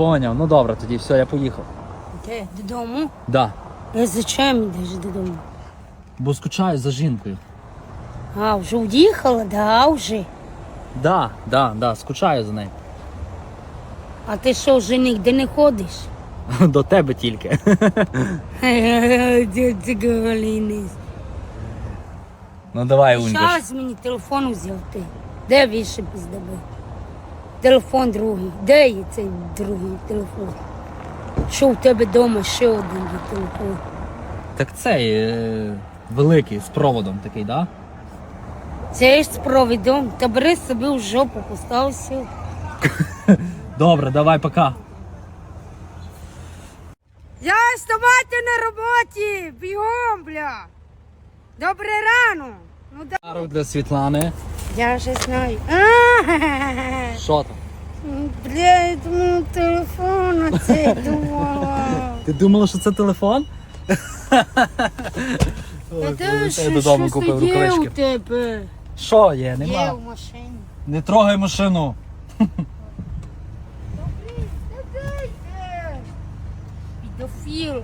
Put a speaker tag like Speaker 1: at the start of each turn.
Speaker 1: поняв. Ну добре, тоді все, я поїхав.
Speaker 2: Де? Додому?
Speaker 1: Да.
Speaker 2: А зачем йдеш додому?
Speaker 1: Бо скучаю за жінкою.
Speaker 2: А, вже уїхала, да, вже.
Speaker 1: Да, да, да, скучаю за нею.
Speaker 2: А ти що, вже нігде не ходиш?
Speaker 1: До тебе тільки. Ну давай, Унька.
Speaker 2: Зараз мені телефон взяв ти. Де більше піздабив? Телефон другий. Де є цей другий телефон? Що у тебе вдома ще один є телефон?
Speaker 1: Так цей е, великий з проводом такий, да?
Speaker 2: Це ж з провідом. Та бери собі в жопу, постався.
Speaker 1: Добре, давай, пока.
Speaker 2: Я вставати на роботі! Бігом, бля! Добре рано! Ну да.
Speaker 1: Для Світлани.
Speaker 2: Я вже знаю.
Speaker 1: Що там?
Speaker 2: Бля, я думаю, телефон оце думала.
Speaker 1: Ти думала, що це телефон?
Speaker 2: Та
Speaker 1: додому
Speaker 2: що
Speaker 1: купив
Speaker 2: є у тебе?
Speaker 1: Що є?
Speaker 2: Є в машині.
Speaker 1: Не трогай машину.
Speaker 2: Підофіл.